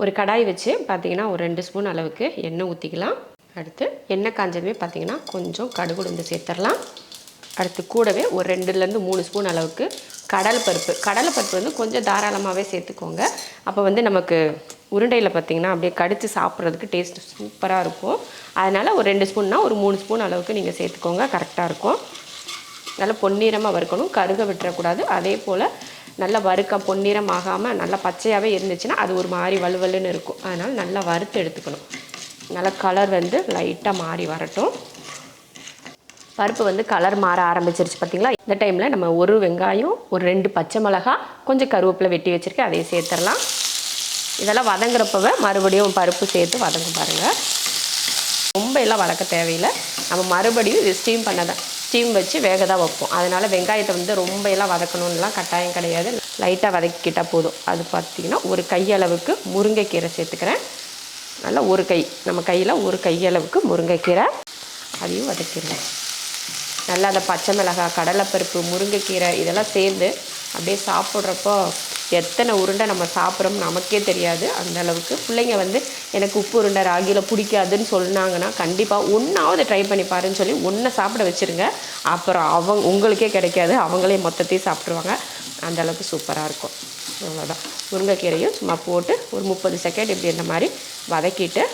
ஒரு கடாய் வச்சு பார்த்தீங்கன்னா ஒரு ரெண்டு ஸ்பூன் அளவுக்கு எண்ணெய் ஊற்றிக்கலாம். அடுத்து எண்ணெய் காஞ்சதுமே பார்த்தீங்கன்னா கொஞ்சம் கடுகு உளுந்து சேர்த்துடலாம். அடுத்து கூடவே ஒரு ரெண்டுலேருந்து மூணு ஸ்பூன் அளவுக்கு கடல் பருப்பு. கடலை பருப்பு வந்து கொஞ்சம் தாராளமாகவே சேர்த்துக்கோங்க. அப்போ வந்து நமக்கு உருண்டையில் பார்த்தீங்கன்னா அப்படியே கடித்து சாப்பிட்றதுக்கு டேஸ்ட் சூப்பராக இருக்கும். அதனால் ஒரு ரெண்டு ஸ்பூன்னா ஒரு மூணு ஸ்பூன் அளவுக்கு நீங்கள் சேர்த்துக்கோங்க. கரெக்டாக இருக்கும். நல்லா பொன்னிறமாக வறுக்கணும். கருக விட்டுறக்கூடாது. அதே போல் நல்லா வறுக்க பொன்னிறம் ஆகாமல் நல்லா பச்சையாகவே இருந்துச்சுன்னா அது ஒரு மாதிரி வலுவலுன்னு இருக்கும். அதனால் நல்லா வறுத்து எடுத்துக்கணும். நல்லா கலர் வந்து லைட்டாக மாறி வரட்டும். பருப்பு வந்து கலர் மாற ஆரம்பிச்சிருச்சு பார்த்தீங்களா இந்த டைமில் நம்ம ஒரு வெங்காயம் ஒரு ரெண்டு பச்சை மிளகா கொஞ்சம் கருவேப்பிலை வெட்டி வச்சுருக்கேன். அதையும் சேர்த்துடலாம். இதெல்லாம் வதங்குறப்பவே மறுபடியும் பருப்பு சேர்த்து வதங்க பாருங்கள் ரொம்ப எல்லாம் வதக்க தேவையில்லை. நம்ம மறுபடியும் இது ஸ்டீம் பண்ணதான் ஸ்டீம் வச்சு வேக தான் வைப்போம். அதனால் வெங்காயத்தை வந்து ரொம்ப எல்லாம் வதக்கணும்லாம் கட்டாயம் கிடையாது. லைட்டாக வதக்கிக்கிட்டால் போதும். அது பார்த்திங்கன்னா ஒரு கையளவுக்கு முருங்கைக்கீரை சேர்த்துக்கிறேன். நல்லா ஒரு கை நம்ம கையில் ஒரு கையளவுக்கு முருங்கைக்கீரை அதையும் வதக்கிடுவேன் நல்லா அந்த பச்சை மிளகாய் கடலைப்பருப்பு முருங்கைக்கீரை இதெல்லாம் சேர்ந்து அப்படியே சாப்பிட்றப்போ எத்தனை உருண்டை நம்ம சாப்பிட்றோம் நமக்கே தெரியாது. அந்த அளவுக்கு பிள்ளைங்க வந்து எனக்கு உப்பு உருண்டை ராகியில் பிடிக்காதுன்னு சொன்னாங்கன்னா கண்டிப்பாக ஒன்றாவது ட்ரை பண்ணி பாருன்னு சொல்லி ஒன்றை சாப்பிட வச்சுருங்க. அப்புறம் அவங்க உங்களுக்கே கிடைக்காது. அவங்களே மொத்தத்தையும் சாப்பிட்ருவாங்க அந்தளவுக்கு சூப்பராக இருக்கும். அவ்வளோதான் முருங்கைக்கீரையும் சும்மா போட்டு ஒரு முப்பது செகண்ட் இப்படி இந்த மாதிரி வதக்கிட்டு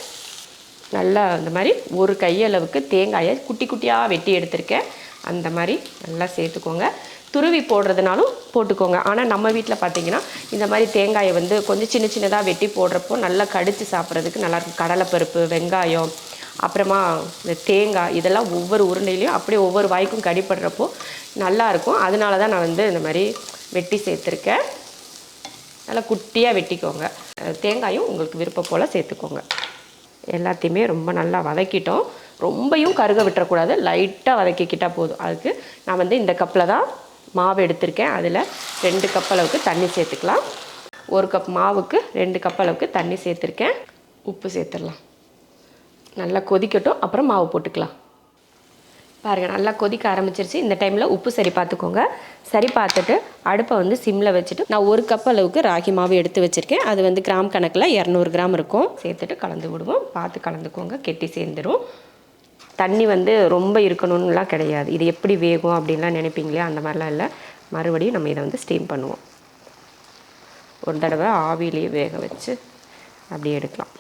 நல்லா இந்த மாதிரி ஒரு கையளவுக்கு தேங்காயை குட்டி குட்டியாக வெட்டி எடுத்திருக்கேன். அந்த மாதிரி நல்லா சேர்த்துக்கோங்க. துருவி போடுறதுனாலும் போட்டுக்கோங்க. ஆனால் நம்ம வீட்டில் பார்த்தீங்கன்னா இந்த மாதிரி தேங்காயை வந்து கொஞ்சம் சின்ன சின்னதாக வெட்டி போடுறப்போ நல்லா கடித்து சாப்பிட்றதுக்கு நல்லாயிருக்கும் கடலைப்பருப்பு வெங்காயம் அப்புறமா இந்த தேங்காய் இதெல்லாம் ஒவ்வொரு உருண்டையிலையும் அப்படியே ஒவ்வொரு வாய்க்கும் கடிப்படுறப்போ நல்லாயிருக்கும் அதனால தான் நான் வந்து இந்த மாதிரி வெட்டி சேர்த்துருக்கேன். நல்லா குட்டியாக வெட்டிக்கோங்க. தேங்காயும் உங்களுக்கு விருப்பம் போல் சேர்த்துக்கோங்க. எல்லாத்தையுமே ரொம்ப நல்லா வதக்கிட்டோம். ரொம்பையும் கருக விட்டுறக்கூடாது. லைட்டாக வதக்கிக்கிட்டால் போதும். அதுக்கு நான் வந்து இந்த கப்பில் தான் மாவு எடுத்திருக்கேன். அதில் ரெண்டு கப் அளவுக்கு தண்ணி சேர்த்துக்கலாம். ஒரு கப் மாவுக்கு ரெண்டு கப் அளவுக்கு தண்ணி சேர்த்துருக்கேன். உப்பு சேர்த்துடலாம். நல்லா கொதிக்கட்டும். அப்புறம் மாவு போட்டுக்கலாம். பாருங்கள் நல்லா கொதிக்க ஆரம்பிச்சிருச்சு. இந்த டைமில் உப்பு சரி பார்த்துக்கோங்க. சரி பார்த்துட்டு அடுப்பை வந்து சிம்மில் வச்சுட்டு நான் ஒரு கப் அளவுக்கு ராகி மாவு எடுத்து வச்சுருக்கேன். அது வந்து கிராம் கணக்கில் இரநூறு கிராம் இருக்கும். சேர்த்துட்டு கலந்து விடுவோம். பார்த்து கலந்துக்கோங்க. கெட்டி சேர்ந்துடும் தண்ணி வந்து ரொம்ப இருக்கணும்லாம் கிடையாது. இது எப்படி வேகும் அப்படின்லாம் நினைப்பீங்களே? அந்த மாதிரிலாம் இல்லை. மறுபடியும் நம்ம இதை வந்து ஸ்டீம் பண்ணுவோம். ஒரு தடவை ஆவிலேயே வேக வச்சு அப்படியே எடுக்கலாம்.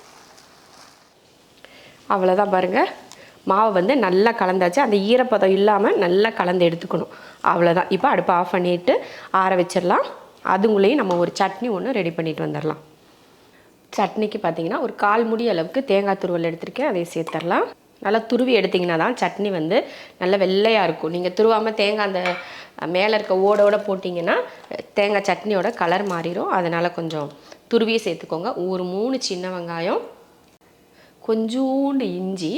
அவ்வளோதான் பாருங்கள் மாவு வந்து நல்லா கலந்தாச்சு. அந்த ஈரப்பதம் இல்லாமல் நல்லா கலந்து எடுத்துக்கணும். அவ்வளோதான் இப்போ அடுப்பை ஆஃப் பண்ணிவிட்டு ஆற வச்சிடலாம். அதுங்களையும் நம்ம ஒரு சட்னி ஒன்று ரெடி பண்ணிட்டு வந்துடலாம். சட்னிக்கு பார்த்தீங்கன்னா ஒரு கால் முடி அளவுக்கு தேங்காய் துருவல் எடுத்திருக்கேன். அதை சேர்த்துடலாம். நல்லா துருவி எடுத்திங்கன்னா தான் சட்னி வந்து நல்ல வெள்ளையாக இருக்கும். நீங்கள் துருவாமல் தேங்காய் அந்த மேலே இருக்க ஓடோட போட்டிங்கன்னா தேங்காய் சட்னியோட கலர் மாறிடும் அதனால் கொஞ்சம் துருவியை சேர்த்துக்கோங்க. ஒரு மூணு சின்ன வெங்காயம் கொஞ்சூண்டு இஞ்சி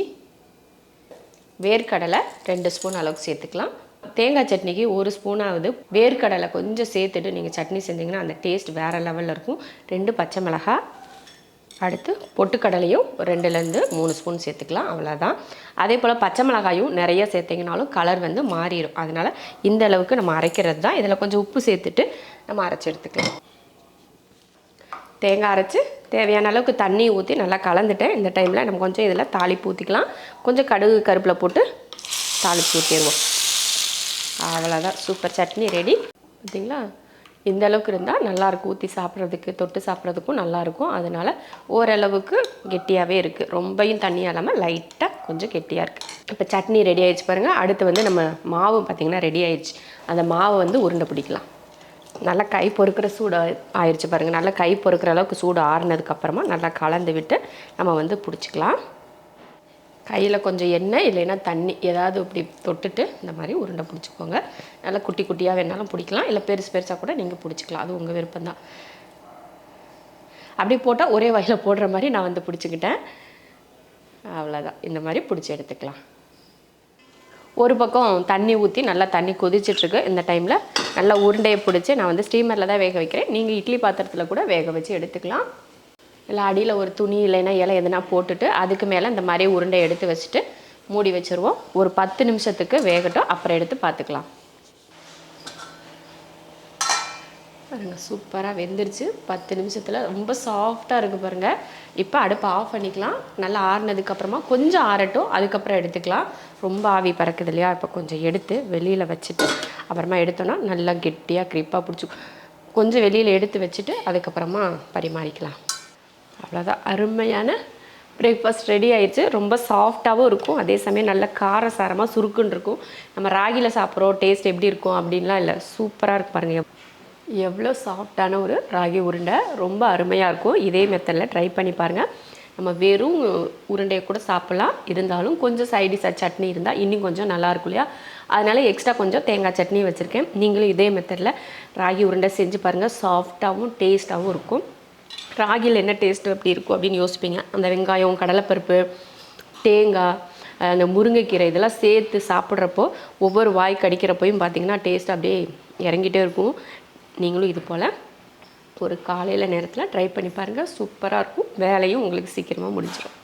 வேர்க்கடலை ரெண்டு ஸ்பூன் அளவுக்கு சேர்த்துக்கலாம். தேங்காய் சட்னிக்கு ஒரு ஸ்பூனாவது வேர்க்கடலை கொஞ்சம் சேர்த்துட்டு நீங்கள் சட்னி செஞ்சிங்கன்னா அந்த டேஸ்ட் வேறு லெவலில் இருக்கும். ரெண்டு பச்சை மிளகாய் அடுத்து பொட்டுக்கடலையும் ரெண்டுலேருந்து மூணு ஸ்பூன் சேர்த்துக்கலாம் அவ்வளோதான் அதே போல் பச்சை மிளகாயும் நிறைய சேர்த்திங்கனாலும் கலர் வந்து மாறிடும். அதனால் இந்த அளவுக்கு நம்ம அரைக்கிறது தான். இதில் கொஞ்சம் உப்பு சேர்த்துட்டு நம்ம அரைச்சி எடுத்துக்கலாம். தேங்காய் அரைச்சி தேவையான அளவுக்கு தண்ணி ஊற்றி நல்லா கலந்துட்டேன். இந்த டைமில் நம்ம கொஞ்சம் இதில் தாளிப்பு ஊற்றிக்கலாம் கொஞ்சம் கடுகு கருப்பில் போட்டு தாளிப்பு ஊற்றிடுவோம் அவ்வளோதான் சூப்பர். சட்னி ரெடி பார்த்தீங்களா இந்த அளவுக்கு இருந்தால் நல்லாயிருக்கும் ஊற்றி சாப்பிட்றதுக்கு தொட்டு சாப்பிட்றதுக்கும் நல்லாயிருக்கும் அதனால் ஓரளவுக்கு கெட்டியாகவே இருக்குது ரொம்பையும் தண்ணியாக இல்லாமல் லைட்டாக கொஞ்சம் கெட்டியாக இருக்குது இப்போ சட்னி ரெடி ஆகிடுச்சு பாருங்கள் அடுத்து வந்து நம்ம மாவு பார்த்திங்கன்னா ரெடி ஆயிடுச்சு. அந்த மாவை வந்து உருண்டை பிடிக்கலாம். நல்லா கை பொறுக்கிற சூடு ஆயிடுச்சு பாருங்கள் நல்லா கை பொறுக்கிற அளவுக்கு சூடு ஆறுனதுக்கப்புறமா நல்லா கலந்து விட்டு நம்ம வந்து பிடிச்சிக்கலாம். கையில் கொஞ்சம் எண்ணெய் இல்லைன்னா தண்ணி ஏதாவது இப்படி தொட்டுட்டு இந்த மாதிரி உருண்டை பிடிச்சிக்கோங்க. நல்லா குட்டி குட்டியாக வேணாலும் பிடிக்கலாம். இல்லை பெருசு பெருசாக கூட நீங்கள் பிடிச்சிக்கலாம். அது உங்கள் விருப்பம்தான். அப்படி போட்டால் ஒரே வகையில் போடுற மாதிரி நான் வந்து பிடிச்சிக்கிட்டேன். அவ்வளோதான் இந்த மாதிரி பிடிச்சி எடுத்துக்கலாம். ஒரு பக்கம் தண்ணி ஊற்றி நல்லா தண்ணி கொதிச்சிட்ருக்கு. இந்த டைமில் நல்லா உருண்டையை பிடிச்சி நான் வந்து ஸ்டீமரில் தான் வேக வைக்கிறேன். நீங்கள் இட்லி பாத்திரத்தில் கூட வேக வச்சு எடுத்துக்கலாம். இல்லை அடியில் ஒரு துணி இல்லைன்னா இலை எதுனா போட்டுட்டு அதுக்கு மேலே இந்த மாதிரி உருண்டை எடுத்து வச்சுட்டு மூடி வச்சுருவோம். ஒரு பத்து நிமிஷத்துக்கு வேகட்டும். அப்புறம் எடுத்து பார்த்துக்கலாம். பாருங்க சூப்பராக வெந்துருச்சு. பத்து நிமிஷத்தில் ரொம்ப சாஃப்டாக இருக்குது பாருங்கள் இப்போ அடுப்பை ஆஃப் பண்ணிக்கலாம். நல்லா ஆறுனதுக்கப்புறமா கொஞ்சம் ஆறட்டும். அதுக்கப்புறம் எடுத்துக்கலாம். ரொம்ப ஆவி பறக்குது இல்லையா? இப்போ கொஞ்சம் எடுத்து வெளியில் வச்சுட்டு அப்புறமா எடுத்தோன்னா நல்லா கெட்டியாக க்ரிப்பாக பிடிச்சி கொஞ்சம் வெளியில் எடுத்து வச்சுட்டு அதுக்கப்புறமா பரிமாறிக்கலாம். அவ்வளோதான் அருமையான பிரேக்ஃபாஸ்ட் ரெடி ஆயிடுச்சு. ரொம்ப சாஃப்டாகவும் இருக்கும். அதே சமயம் நல்ல காரசாரமாக சுருக்குன்னு இருக்கும். நம்ம ராகியில் சாப்பிட்றோம். டேஸ்ட் எப்படி இருக்கும் அப்படின்லாம் இல்லை. சூப்பராக இருக்கு பாருங்கள் எவ்வளோ சாஃப்டான ஒரு ராகி உருண்டை. ரொம்ப அருமையாக இருக்கும். இதே மெத்தடில் ட்ரை பண்ணி பாருங்கள் நம்ம வெறும் உருண்டையை கூட சாப்பிட்லாம். இருந்தாலும் கொஞ்சம் சைடிஷாக சட்னி இருந்தால் இன்னும் கொஞ்சம் நல்லாயிருக்கும் இல்லையா? அதனால் எக்ஸ்ட்ரா கொஞ்சம் தேங்காய் சட்னி வச்சுருக்கேன். நீங்களும் இதே மெத்தடில் ராகி உருண்டை செஞ்சு பாருங்கள் சாஃப்டாகவும் டேஸ்ட்டாகவும் இருக்கும். ராகியில் என்ன டேஸ்ட் எப்படி இருக்கும் அப்படின்னு யோசிப்பீங்க? அந்த வெங்காயம் கடலைப்பருப்பு தேங்காய் அந்த முருங்கைக்கீரை இதெல்லாம் சேர்த்து சாப்பிட்றப்போ ஒவ்வொரு வாய் கடிக்கிறப்பையும் பார்த்தீங்கன்னா டேஸ்ட் அப்படியே இறங்கிட்டே இருக்கும். நீங்களும் இது போல் ஒரு காலையில் நேரத்தில் ட்ரை பண்ணி பாருங்கள் சூப்பராக இருக்கும். வேலையும் உங்களுக்கு சீக்கிரமாக முடிஞ்சிடும்